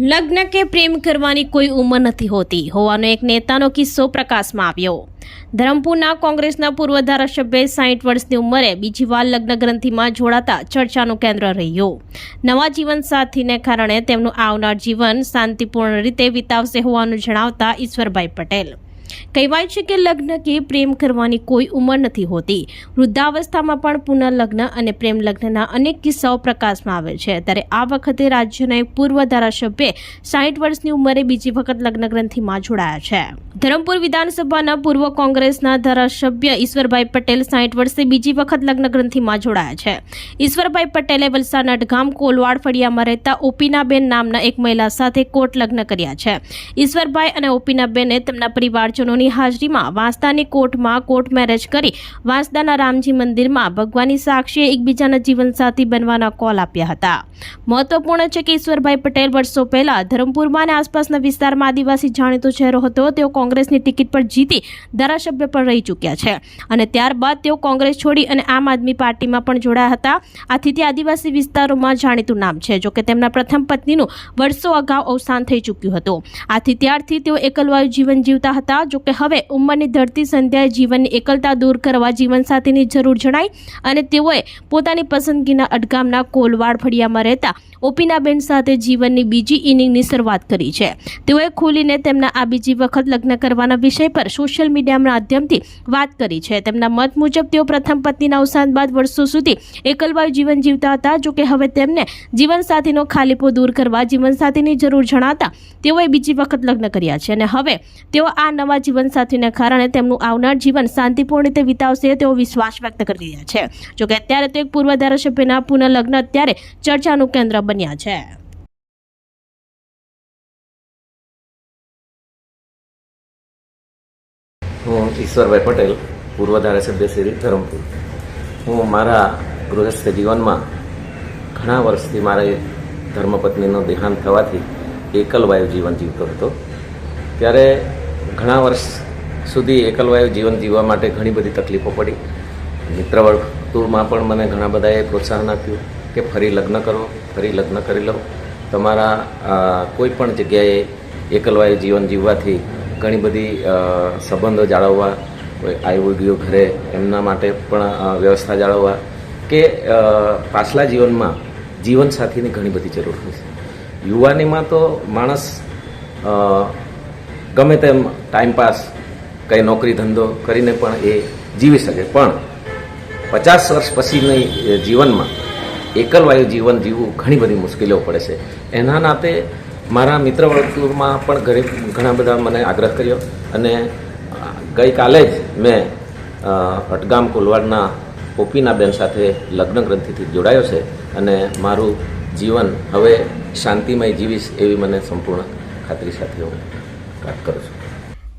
લગ્ન કે પ્રેમ કરવાની કોઈ ઉંમર નથી હોતી. હોવાનો એક નેતાનો કિસ્સો પ્રકાશમાં આવ્યો. ધરમપુરના કોંગ્રેસના પૂર્વ ધારાસભ્ય સાઠ વર્ષની ઉંમરે બીજી વાર લગ્ન ગ્રંથિમાં જોડાતા ચર્ચાનું કેન્દ્ર રહ્યું. નવા જીવન સાથીને કારણે તેમનું આવનાર જીવન શાંતિપૂર્ણ રીતે વિતાવશે હોવાનું જણાવતા ઈશ્વરભાઈ પટેલ કહેવાય છે કે લગ્ન કે પ્રેમ કરવાની કોઈ ઉંમર નથી હોતી. વૃદ્ધાવસ્થામાં પણ પુનઃલગ્ન અને પ્રેમ લગ્નના અનેક કિસ્સાઓ પ્રકાશમાં આવે છે. ત્યારે આ વખતે રાજ્યના એક પૂર્વ ધારાસભ્ય સાઠ વર્ષની ઉંમરે બીજી વખત લગ્ન ગ્રંથિમાં જોડાયા છે. ધરમપુર વિધાનસભાના પૂર્વ કોંગ્રેસના ધારાસભ્ય ઈશ્વરભાઈ પટેલ સાઠ વર્ષે બીજી વખત લગ્ન ગ્રંથિમાં જોડાયા છે. ઈશ્વરભાઈ પટેલે વલસાડ ગામ કોલવાડ ફળિયામાં રહેતા ઓપીનાબેન નામના એક મહિલા સાથે કોર્ટ લગ્ન કર્યા છે. ઈશ્વરભાઈ અને ઓપીનાબેને તેમના પરિવારજનોની હાજરીમાં વાંસદાની કોર્ટમાં કોર્ટ મેરેજ કરી વાંસદાના રામજી મંદિરમાં ભગવાનની સાક્ષીએ એકબીજાના જીવનસાથી બનવાના કોલ આપ્યા હતા. મહત્વપૂર્ણ છે કે ઈશ્વરભાઈ પટેલ વર્ષો પહેલા ધરમપુરમાં અને આસપાસના વિસ્તારમાં આદિવાસી જાણીતો ચહેરો હતો. તેઓ કોંગ્રેસની ટિકિટ પર જીતી ધારાસભ્ય પણ રહી ચૂક્યા છે. અને ત્યારબાદ તેઓ કોંગ્રેસ છોડી અને આમ આદમી પાર્ટીમાં પણ જોડાયા હતા. આથી તે આદિવાસી વિસ્તારોમાં જાણીતું નામ છે, જોકે તેમના પ્રથમ પત્નીનું વર્ષો અગાઉ અવસાન થઈ ચૂક્યું હતું. આથી ત્યારથી તેઓ એકલવાયુ જીવન જીવતા હતા, જોકે હવે ઉંમરની ધરતી સંધ્યાએ જીવનની એકલતા દૂર કરવા જીવનસાથીની જરૂર જણાઈ અને તેઓએ પોતાની પસંદગીના અડગામના કોલવાડ ફળિયામાં રહેતા ઓપીનાબેન સાથે જીવનની બીજી ઇનિંગની શરૂઆત કરી છે. તેઓએ ખુલીને તેમના આ બીજી વખત લગ્ન કરવાના વિષય પર સોશિયલ મીડિયા માધ્યમથી વાત કરી છે. તેમના મત મુજબ તેઓ પ્રથમ પત્નીના અવસાન બાદ વર્ષો સુધી એકલવાયુ જીવન જીવતા હતા. જોકે હવે તેમને જીવનસાથીનો ખાલીપો દૂર કરવા, જીવનસાથીની જરૂર જણાતા તેઓએ બીજી વખત લગ્ન કર્યા છે. અને હવે તેઓ આ નવા જીવનસાથીને કારણે તેમનું આવનાર જીવન શાંતિપૂર્ણ રીતે વિતાવશે તેવો વિશ્વાસ વ્યક્ત કરી રહ્યા છે. જોકે અત્યારે તો એક પૂર્વ ધારાસભ્યના પુનઃલગ્ન અત્યારે ચર્ચાનું કેન્દ્ર બન્યા છે. હું ઈશ્વરભાઈ પટેલ, પૂર્વ ધારાસભ્ય શ્રી ધરમપુર. હું મારા ગૃહસ્થ જીવનમાં ઘણા વર્ષથી મારે ધર્મપત્નીનો દેહાંત થવાથી એકલવાયુ જીવન જીવતો હતો. ત્યારે ઘણા વર્ષ સુધી એકલવાયુ જીવન જીવવા માટે ઘણી બધી તકલીફો પડી. મિત્ર વર્તુળમાં પણ મને ઘણા બધાએ પ્રોત્સાહન આપ્યું કે ફરી લગ્ન કરો, ફરી લગ્ન કરી લો તમારા કોઈ પણ જગ્યાએ એકલવાયુ જીવન જીવવાથી ઘણી બધી સંબંધો જાળવવા ગયું ઘરે, એમના માટે પણ વ્યવસ્થા જાળવવા કે પાછલા જીવનમાં જીવનસાથીની ઘણી બધી જરૂર હોય છે. યુવાનીમાં તો માણસ ગમે તેમ ટાઈમપાસ કંઈ નોકરી ધંધો કરીને પણ એ જીવી શકે. પણ પચાસ વર્ષ પછીની જીવનમાં એકલવાયુ જીવન જીવવું ઘણી બધી મુશ્કેલીઓ પડે છે. એના નાતે મારા મિત્ર વર્તુળમાં પણ ઘરે ઘણા બધા મને આગ્રહ કર્યો અને ગઈકાલે જ મેં અટગામ કોલવાડના ઓપીનાબેન સાથે લગ્ન ગ્રંથિથી જોડાયો છે અને મારું જીવન હવે શાંતિમય જીવીશ એવી મને સંપૂર્ણ ખાતરી સાથે હું વાત કરું છું.